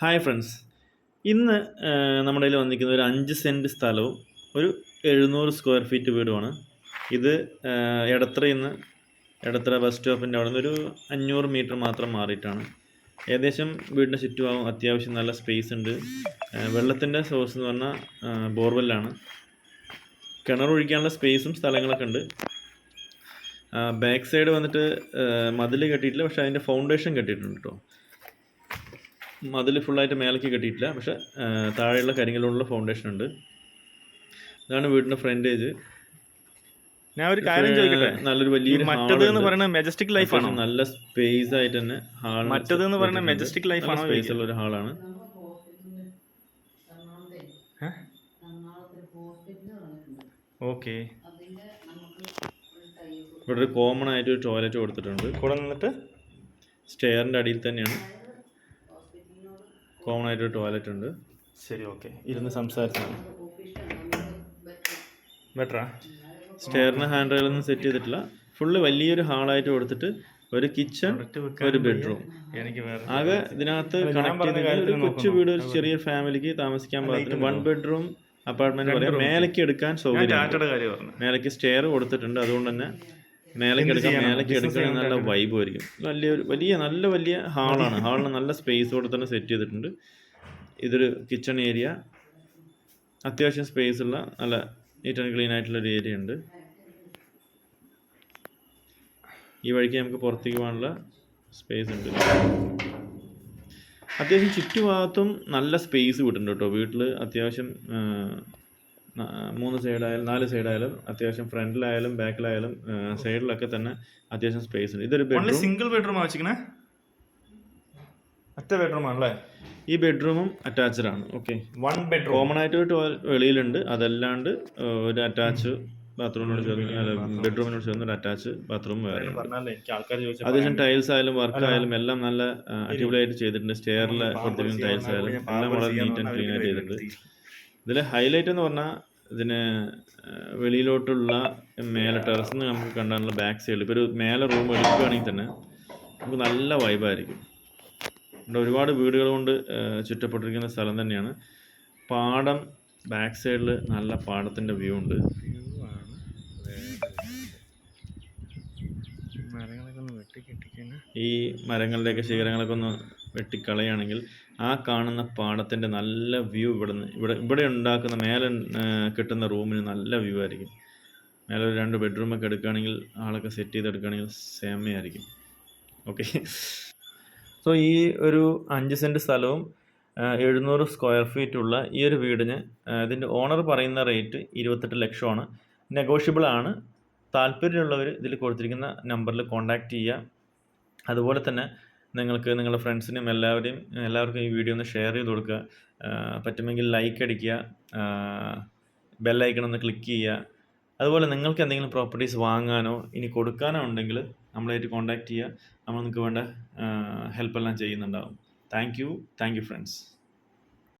Hi friends. ഇന്ന് നമ്മുടെ കയ്യിൽ വന്നിരിക്കുന്ന ഒരു അഞ്ച് സെന്റ് സ്ഥലവും ഒരു എഴുന്നൂറ് സ്ക്വയർ ഫീറ്റ് വീടുമാണ്. ഇത് ഇടത്ര നിന്ന് എടത്ര ബസ് സ്റ്റോപ്പിന്റെ അവിടെ നിന്ന് ഒരു അഞ്ഞൂറ് മീറ്റർ മാത്രം മാറിയിട്ടാണ്. ഏകദേശം വീടിന്റെ ചുറ്റുഭാഗം അത്യാവശ്യം നല്ല സ്പേസ് ഉണ്ട്. വെള്ളത്തിന്റെ സോഴ്സ് എന്ന് പറഞ്ഞാൽ ബോർവെല്ലാണ്. കിണർ ഒഴിക്കാനുള്ള സ്പേസും സ്ഥലങ്ങളൊക്കെ ഉണ്ട്. ബാക്ക് സൈഡ് വന്നിട്ട് മതിൽ കെട്ടിയിട്ടില്ല പക്ഷേ അതിന്റെ ഫൗണ്ടേഷൻ കെട്ടിയിട്ടുണ്ട് കേട്ടോ മതിൽ ഫുള്ളായിട്ട് മേലേക്ക് കെട്ടിയിട്ടില്ല. പക്ഷെ താഴെയുള്ള കരിങ്ങലുള്ള ഫൗണ്ടേഷൻ ഉണ്ട്. ഇതാണ് വീടിന്റെ ഫ്രണ്ടേജ് ഞാൻ ഒരു കാര്യം ചോദിക്കട്ടെ? നല്ലൊരു വലിയ മറ്റത് എന്ന് പറയുന്നത് മെജസ്റ്റിക് ലൈഫ് ആണ്? നല്ല സ്പേസ് ആയിട്ട് തന്നെ ഹാൾ മറ്റത് എന്ന് പറയുന്നത് മെജസ്റ്റിക് ലൈഫ് ആണ് സ്പേസ് ഉള്ള ഒരു ഹാളാണ് ഓക്കെ. ഇവിടെ ഒരു കോമൺ ആയിട്ട് ഒരു ടോയ്ലറ്റ് കൊടുത്തിട്ടുണ്ട്. കൂടെ നിന്നിട്ട്? സ്റ്റെയറിന്റെ അടിയിൽ തന്നെയാണ്. കോമൺ ആയിട്ട് ടോയ്ലറ്റ് ഉണ്ട് ശരി ഓക്കെ. ഇരുന്ന് സംസാരിച്ചാണ് ബെറ്ററാ സ്റ്റെയറിന് ഹാൻഡ് റെയിലൊന്നും സെറ്റ് ചെയ്തിട്ടില്ല. ഫുള്ള് വലിയൊരു ഹാളായിട്ട് കൊടുത്തിട്ട് ഒരു കിച്ചൺ ഒരു ബെഡ്റൂം എനിക്ക് ആകെ ഇതിനകത്ത് കണക്ട് ചെയ്ത് കൊച്ചു വീട് ഒരു ചെറിയ ഫാമിലിക്ക് താമസിക്കാൻ പാകത്തിന് വൺ ബെഡ്റൂം അപ്പാർട്ട്മെന്റ് പറയാം മേലേക്ക് എടുക്കാൻ സൗകര്യം മേലേക്ക് സ്റ്റെയർ കൊടുത്തിട്ടുണ്ട്. അതുകൊണ്ട് തന്നെ മേലേക്ക് എടുക്കാം? മേലേക്ക് എടുക്കാൻ നല്ല വൈബ് ആയിരിക്കും. വലിയൊരു വലിയ നല്ല വലിയ ഹാളാണ് ഹാളിന് നല്ല സ്പേസ് കൂടെ തന്നെ സെറ്റ് ചെയ്തിട്ടുണ്ട്. ഇതൊരു കിച്ചൺ ഏരിയ അത്യാവശ്യം സ്പേസ് ഉള്ള നല്ല നീറ്റ് ആൻഡ് ക്ലീൻ ആയിട്ടുള്ള ഒരു ഏരിയ ഉണ്ട്. ഈ വഴിക്ക് നമുക്ക് പുറത്തേക്ക് പോകാനുള്ള സ്പേസ് ഉണ്ട്. അത്യാവശ്യം ചുറ്റുഭാഗത്തും നല്ല സ്പേസ് കിട്ടുന്നുണ്ട് കേട്ടോ. വീട്ടിൽ അത്യാവശ്യം മൂന്ന് സൈഡായാലും നാല് സൈഡായാലും അത്യാവശ്യം ഫ്രണ്ടിലായാലും ബാക്കിലായാലും സൈഡിലൊക്കെ തന്നെ അത്യാവശ്യം സ്പേസ് ഉണ്ട്. ഇതൊരു ബെഡ്റൂം സിംഗിൾ ബെഡ്റൂം വെച്ചിരിക്കണേ? ഒറ്റ ബെഡ്റൂം ആണല്ലേ ഈ ബെഡ്റൂമും അറ്റാച്ച്ഡ് ആണ്. ഓക്കെ വൺ ബെഡ്റൂം കോമൺ ആയിട്ട് ഒരു ടോയ്ലറ്റ് വെളിയിലുണ്ട്. അതല്ലാണ്ട് ഒരു അറ്റാച്ച് ബാത്റൂമിനോട് ചേർന്ന് ബെഡ്റൂമിനോട് ചേർന്ന് ഒരു അറ്റാച്ച് ബാത്റൂം വേറെ അത്യാവശ്യം ടൈൽസ് ആയാലും വർക്ക് ആയാലും എല്ലാം നല്ല അടിപൊളിയായിട്ട് ചെയ്തിട്ടുണ്ട്. സ്റ്റെയറിലെ ടൈൽസ് ആയാലും എല്ലാം വളരെ നീറ്റ് ആൻഡ് ക്ലീൻ ആയിട്ട് ചെയ്തിട്ടുണ്ട്. ഇതിൽ ഹൈലൈറ്റ് എന്ന് പറഞ്ഞാൽ ഇതിന് വെളിയിലോട്ടുള്ള മേലെ ടെറസ് നിന്ന് നമുക്ക് കണ്ടാനുള്ള ബാക്ക് സൈഡിൽ ഇപ്പോൾ ഒരു മേലെ റൂം എടുക്കുകയാണെങ്കിൽ തന്നെ നമുക്ക് നല്ല വൈബായിരിക്കും ഒരുപാട് വീടുകൾ കൊണ്ട് ചുറ്റപ്പെട്ടിരിക്കുന്ന സ്ഥലം തന്നെയാണ്. പാടം ബാക്ക് സൈഡിൽ നല്ല പാടത്തിന്റെ വ്യൂ ഉണ്ട്. ഈ മരങ്ങളുടെയൊക്കെ ശിഖരങ്ങളൊക്കെ ഒന്ന് വെട്ടിക്കളയുകയാണെങ്കിൽ ആ കാണുന്ന പാടത്തിന്റെ നല്ല വ്യൂ ഇവിടെ നിന്ന് ഇവിടെ ഇവിടെ ഉണ്ടാക്കുന്ന മേലെ കിട്ടുന്ന റൂമിന് നല്ല വ്യൂ ആയിരിക്കും. മേലെ ഒരു രണ്ട് ബെഡ്റൂമൊക്കെ എടുക്കുകയാണെങ്കിൽ ആളൊക്കെ സെറ്റ് ചെയ്തെടുക്കുകയാണെങ്കിൽ സേമയായിരിക്കും. ഓക്കെ. സോ ഈ ഒരു അഞ്ച് സെന്റ് സ്ഥലവും എഴുന്നൂറ് സ്ക്വയർ ഫീറ്റ് ഉള്ള ഈ ഒരു വീടിന് ഇതിന്റെ ഓണർ പറയുന്ന റേറ്റ് ഇരുപത്തെട്ട് ലക്ഷമാണ്. നെഗോഷ്യബിൾ ആണ് താല്പര്യമുള്ളവർ ഇതിൽ കൊടുത്തിരിക്കുന്ന നമ്പറിൽ കോൺടാക്റ്റ് ചെയ്യുക. അതുപോലെ തന്നെ നിങ്ങൾക്ക് നിങ്ങളുടെ ഫ്രണ്ട്സിനും എല്ലാവരെയും എല്ലാവർക്കും ഈ വീഡിയോ ഒന്ന് ഷെയർ ചെയ്ത് കൊടുക്കുക. പറ്റുമെങ്കിൽ ലൈക്ക് അടിക്കുക. ബെല്ലൈക്കൺ ഒന്ന് ക്ലിക്ക് ചെയ്യുക. അതുപോലെ നിങ്ങൾക്ക് എന്തെങ്കിലും പ്രോപ്പർട്ടീസ് വാങ്ങാനോ ഇനി കൊടുക്കാനോ ഉണ്ടെങ്കിൽ നമ്മളായിട്ട് കോൺടാക്റ്റ് ചെയ്യുക. നമ്മൾ നിങ്ങൾക്ക് വേണ്ട ഹെൽപ്പെല്ലാം ചെയ്യുന്നുണ്ടാവും. Thank you thank you friends